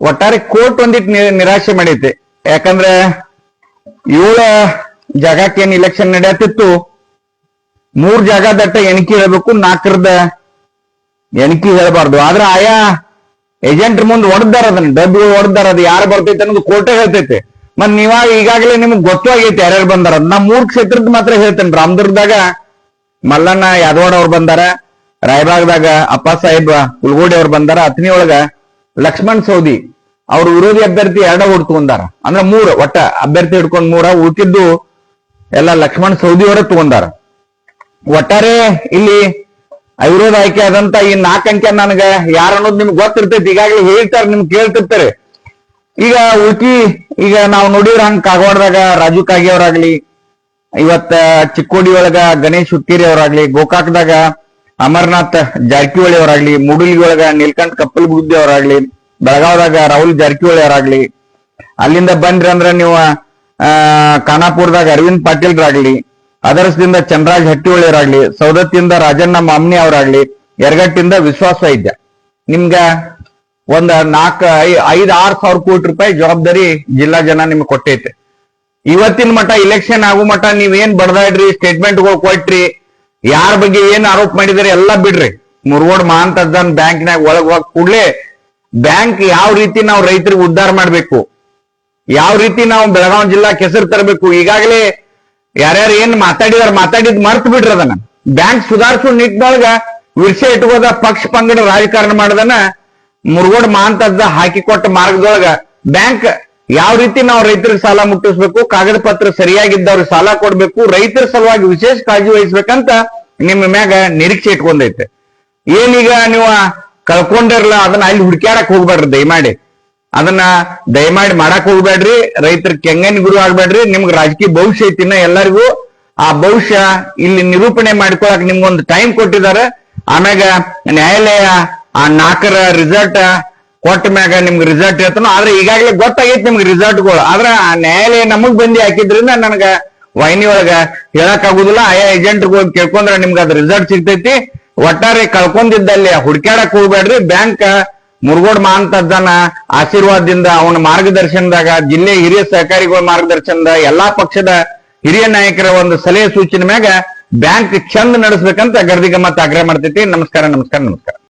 ಒಟ್ಟಾರೆ ಕೋರ್ಟ್ ಒಂದಿಟ್ ನಿ- ನಿರಾಶೆ ಮಾಡೈತೆ ಯಾಕಂದ್ರೆ ಏಳ ಜಾಗಕ್ಕೆ ಏನ್ ಇಲೆಕ್ಷನ್ ನಡೆಯತ್ತಿತ್ತು ಮೂರ್ ಜಾಗ ದಟ್ಟ ಎಣಿಕೆ ಹೇಳ್ಬೇಕು, ನಾಲ್ಕರದ ಎಣಿಕೆ ಹೇಳಬಾರ್ದು. ಆದ್ರೆ ಆಯಾ ಏಜೆಂಟ್ ಮುಂದೆ ಹೊಡೆದಾರ ಅದನ್ನ ಡಬ್ಬಿಗಳು ಹೊಡೆದಾರ ಅದು ಯಾರು ಬರ್ತೈತೆ ಅನ್ನೋದು ಕೋರ್ಟೇ ಹೇಳ್ತೈತೆ. ಮತ್ ನೀವಾಗ ಈಗಾಗಲೇ ನಿಮ್ಗೆ ಗೊತ್ತು ಆಗೈತೆ ಯಾರ್ಯಾರು ಬಂದಾರ. ನಾ ಮೂರ್ ಕ್ಷೇತ್ರದ ಮಾತ್ರ ಹೇಳ್ತೇನೆ. ರಾಮದುರ್ಗದಾಗ ಮಲ್ಲಣ್ಣ ಯಾದವಾಡ ಅವ್ರು ಬಂದಾರ, ರಾಯಬಾಗ್ದಾಗ ಅಪ್ಪ ಸಾಹೇಬ್ ಕುಲ್ಗೋಡಿ ಅವ್ರು ಬಂದಾರ ಅತ್ನಿ ಒಳಗ ಲಕ್ಷ್ಮಣ್ ಸೌದಿ, ಅವ್ರ ವಿರೋಧಿ ಅಭ್ಯರ್ಥಿ ಎರಡ ಓಟ್ ತಗೊಂಡಾರ. ಅಂದ್ರ ಮೂರ್, ಒಟ್ಟ ಅಭ್ಯರ್ಥಿ ಹಿಡ್ಕೊಂಡ್ ಮೂರ ಉಳ್ಕಿದ್ದು ಎಲ್ಲ ಲಕ್ಷ್ಮಣ್ ಸೌದಿ ಅವರ ತಗೊಂಡಾರ. ಒಟ್ಟಾರೆ ಇಲ್ಲಿ ಅವಿರೋಧ ಆಯ್ಕೆ ಆದಂತ ಈ ನಾಲ್ಕು ಅಂಕೆ ನನಗ ಯಾರ ಅನ್ನೋದು ನಿಮ್ಗೆ ಗೊತ್ತಿರ್ತೈತಿ. ಈಗಾಗಲೇ ಹೇಳ್ತಾರೆ, ನಿಮ್ಗೆ ಕೇಳ್ತಿರ್ತಾರೆ. ಈಗ ಉಳ್ಕಿ, ಈಗ ನಾವು ನೋಡಿದ್ರ ಹಂಗ ಕಾಗವಾಡದಾಗ ರಾಜು ಕಾಗೆ ಅವರಾಗ್ಲಿ, ಇವತ್ತ ಚಿಕ್ಕೋಡಿ ಒಳಗ ಗಣೇಶ್ ಹುಕ್ಕೇರಿ ಅವರಾಗ್ಲಿ, ಗೋಕಾಕ್ದಾಗ ಅಮರ್ನಾಥ್ ಜಾರಕಿಹೊಳಿ ಅವರಾಗ್ಲಿ ಮೂಡಲ್ಗಿ ಒಳಗ ನೀಲ್ಕಂಠ್ ಕಪ್ಪಲ್ ಬುದ್ಧಿ ಅವರಾಗ್ಲಿ ಬೆಳಗಾವದಾಗ ರಾಹುಲ್ ಜಾರಕಿಹೊಳಿ ಅವರಾಗ್ಲಿ ಅಲ್ಲಿಂದ ಬಂದ್ರಿ ಅಂದ್ರ ನೀವು, ಆ, ಖಾನಾಪುರದಾಗ ಅರವಿಂದ್ ಪಾಟೀಲ್ರಾಗ್ಲಿ, ಅದರ್ಸದಿಂದ ಚಂದ್ರಾಜ್ ಹಟ್ಟಿಹೊಳಿ ಅವರಾಗ್ಲಿ ಸೌದತ್ತಿಯಿಂದ ರಾಜಣ್ಣ ಮಾಮ್ನಿ ಅವರಾಗ್ಲಿ ಎರಗಟ್ಟಿಂದ ವಿಶ್ವಾಸ ವೈದ್ಯ ನಿಮ್ಗ ಒಂದ್ ನಾಲ್ಕ ಐದ್, ಆರ್ ಸಾವಿರ ಕೋಟಿ ರೂಪಾಯಿ ಜವಾಬ್ದಾರಿ ಜಿಲ್ಲಾ ಜನ ನಿಮ್ಗೆ ಕೊಟ್ಟೈತೆ. ಇವತ್ತಿನ ಮಟ್ಟ ಇಲೆಕ್ಷನ್ ಆಗೋ ಮಟ್ಟ ನೀವೇನ್ ಬಡದಾಡ್ರಿ ಸ್ಟೇಟ್ಮೆಂಟ್ಗಳು ಕೊಟ್ರಿ ಯಾರ ಬಗ್ಗೆ ಏನ್ ಆರೋಪ ಮಾಡಿದಾರೆ ಎಲ್ಲ ಬಿಡ್ರಿ. ಮುರುಗೋಡ್ ಮಹಾಂತದ್ದನ್ ಬ್ಯಾಂಕ್ನಾಗ ಒಳಗ್ ಹೋಗ್ ಕೂಡ್ಲೆ ಬ್ಯಾಂಕ್ ಯಾವ ರೀತಿ ನಾವು ರೈತರಿಗೆ ಉದ್ಧಾರ ಮಾಡ್ಬೇಕು, ಯಾವ ರೀತಿ ನಾವು ಬೆಳಗಾವಿ ಜಿಲ್ಲಾ ಕೆಸರು ತರಬೇಕು, ಈಗಾಗಲೇ ಯಾರ್ಯಾರು ಏನ್ ಮಾತಾಡಿದಾರ ಮಾತಾಡಿದ್ ಮರ್ತ್ ಬಿಡ್ರಿ ಅದನ್ನ. ಬ್ಯಾಂಕ್ ಸುಧಾರಿಸೋ ನಿಟ್ಟಿನೊಳಗ ವಿಷಯ ಇಟ್ಕೋದ ಪಕ್ಷ ಪಂಗಡ ರಾಜಕಾರಣ ಮಾಡದನ್ನ ಮುರುಗೋಡ್ ಮಹಾಂತದ್ದ ಹಾಕಿಕೊಟ್ಟ ಮಾರ್ಗದೊಳಗ ಬ್ಯಾಂಕ್ ಯಾವ ರೀತಿ ನಾವು ರೈತರಿಗೆ ಸಾಲ ಮುಟ್ಟಿಸ್ಬೇಕು, ಕಾಗದ ಪತ್ರ ಸರಿಯಾಗಿದ್ದವ್ರಿಗೆ ಸಾಲ ಕೊಡ್ಬೇಕು, ರೈತರ ಸಲುವಾಗಿ ವಿಶೇಷ ಕಾಳಜಿ ವಹಿಸ್ಬೇಕಂತ ನಿಮ್ಮ ಮ್ಯಾಗ ನಿರೀಕ್ಷೆ ಇಟ್ಕೊಂಡೈತೆ. ಏನೀಗ ನೀವು ಕಳ್ಕೊಂಡಿರಲ್ಲ, ಅದನ್ನ ಅಲ್ಲಿ ಹುಡ್ಕ್ಯಾಡಕ್ ಹೋಗ್ಬೇಡ್ರಿ, ದಯಮಾಡಿ. ಅದನ್ನ ದಯಮಾಡಿ ಮಾಡಕ್ ಹೋಗ್ಬೇಡ್ರಿ ರೈತರ ಕೆಂಗನ್ ಗುರು ಆಗ್ಬೇಡ್ರಿ, ನಿಮ್ಗೆ ರಾಜಕೀಯ ಭವಿಷ್ಯ ಐತಿ ಇನ್ನ ಎಲ್ಲರಿಗೂ. ಆ ಭವಿಷ್ಯ ಇಲ್ಲಿ ನಿರೂಪಣೆ ಮಾಡ್ಕೊಳಕ್ ನಿಮ್ಗೊಂದು ಟೈಮ್ ಕೊಟ್ಟಿದ್ದಾರೆ. ಆಮ್ಯಾಗ ನ್ಯಾಯಾಲಯ ಆ ನಾಲ್ಕರ ರಿಸಲ್ಟ್ ಕೊಟ್ಟ ಮ್ಯಾಗ ನಿಮ್ಗೆ ರಿಸಲ್ಟ್ ಹೇಳ್ತಾನೋ, ಆದ್ರೆ ಈಗಾಗಲೇ ಗೊತ್ತಾಗೈತಿ ನಿಮ್ಗೆ ರಿಸಲ್ಟ್ಗಳು ಆದ್ರೆ ಆ ನ್ಯಾಯಾಲಯ ನಮಗ್ ಬಂದಿ ಹಾಕಿದ್ರಿಂದ ನನಗ ವೈನಿ ಒಳಗ ಹೇಳಕ್ ಆಗುದಿಲ್ಲ ಆಯಾ ಹೋಗಿ ಕೇಳ್ಕೊಂಡ್ರೆ ನಿಮ್ಗೆ ಅದ್ ರಿಸಲ್ಟ್ ಸಿಗ್ತೈತಿ. ಒಟ್ಟಾರೆ ಕಳ್ಕೊಂಡಿದ್ದಲ್ಲಿ ಹುಡ್ಕ್ಯಾಡಕ್ ಹೋಗ್ಬೇಡ್ರಿ. ಬ್ಯಾಂಕ್ ಮುರುಗೋಡ್ ಮಾಂತದ್ದನ ಆಶೀರ್ವಾದದಿಂದ, ಅವನ ಮಾರ್ಗದರ್ಶನದಾಗ, ಜಿಲ್ಲೆ ಹಿರಿಯ ಸಹಕಾರಿಗಳ ಮಾರ್ಗದರ್ಶನದ ಎಲ್ಲಾ ಪಕ್ಷದ ಹಿರಿಯ ನಾಯಕರ ಒಂದು ಸಲಹೆ ಸೂಚನೆ ಮ್ಯಾಗ ಬ್ಯಾಂಕ್ ಚಂದ ನಡೆಸ್ಬೇಕಂತ ಗರ್ದಿಗಮ್ಮತ್ ಆಗ್ರಹ ಮಾಡ್ತೈತಿ. ನಮಸ್ಕಾರ ನಮಸ್ಕಾರ ನಮಸ್ಕಾರ.